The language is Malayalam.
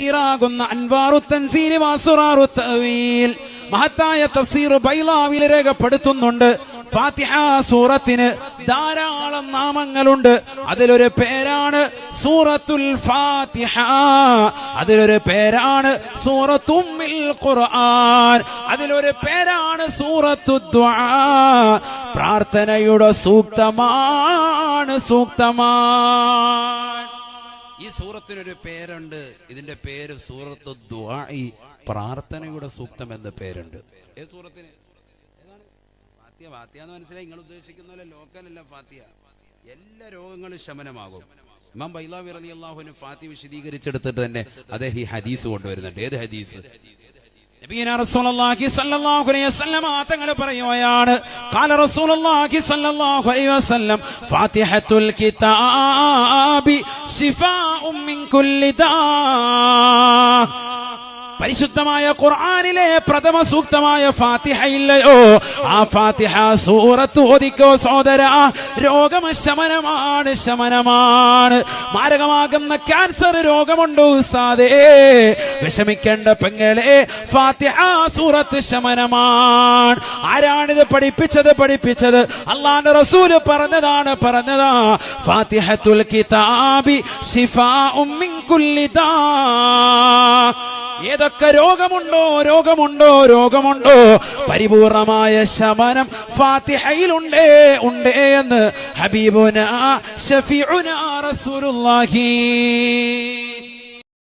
തഫ്സീറാകുന്ന അൻവാറു തൻസീൽ വാസുറാറു തഅവീൽ. മഹത്തായ തഫ്സീർ ബൈലാവിൽ രേഖപ്പെടുത്തുന്നുണ്ട്. ഫാത്തിഹ സൂറത്തിന് ധാരാളം നാമങ്ങളുണ്ട്. അതിലൊരു പേരാണ് സൂറത്തുൽ ഫാത്തിഹ. അതിലൊരു പേരാണ് സൂറത്തുമ്മിൽ ഖുർആൻ. അതിലൊരു പേരാണ് സൂറത്തു പ്രാർത്ഥനയുടെ സൂക്തമാണ് സൂക്തമാണ് ഈ സൂറത്തിനൊരു പേരുണ്ട്. ഇതിന്റെ പേര് സൂറത്ത് ദുആഇ പ്രാർത്ഥനയുടെ സൂക്തം എന്ന പേരുണ്ട്. ഏ സൂറത്തിന്? ഫാത്തിയ ഫാത്തിയ എന്ന് മനസ്സിലായി. നിങ്ങൾ ഉദ്ദേശിക്കുന്ന പോലെ ലോക്കലല്ല ഫാത്തിയ എല്ലാ രോഗങ്ങളും ശമനമാകും. ഇമാം ബൈലാവി അൻഹു ഫാത്തി വിശദീകരിച്ചെടുത്തിട്ട് തന്നെ അദ്ദേഹം ഈ ഹദീസ് കൊണ്ടുവരുന്നുണ്ട്. ഏത് ഹദീസ്? പരിശുദ്ധമായ ഖുർആനിലെ പ്രഥമ സൂക്തമായ ഫാത്തിഹ ഇല്ലയോ ആ ഫാത്തിഹ സൂറത്ത് ഓദിക്കോ സോദര രോഗം ശമനമാണ്. ശമനമാണ് മാരകമാകുന്ന ക്യാൻസർ രോഗമുണ്ടോ ഉസ്താദേ. വിഷമിക്കേണ്ട പെങ്ങളെ സൂറത്ത് ശമനമാണ്. ആരാണിത് പഠിപ്പിച്ചത്? പഠിപ്പിച്ചത് അള്ളാന്റെ റസൂൽ പറഞ്ഞതാണ് പറഞ്ഞതാ. ഫാത്തിഹത്തുൽ കിതാബി ശിഫാ മിൻ കുല്ലി ദാ. ഏതൊക്കെ രോഗമുണ്ടോ രോഗമുണ്ടോ രോഗമുണ്ടോ? പരിപൂർണമായ ശമനം ഫാത്തിഹയിലുണ്ടേ ഉണ്ടേ എന്ന് ഹബീബുന ഷഫീഉന റസൂലുള്ളാഹി.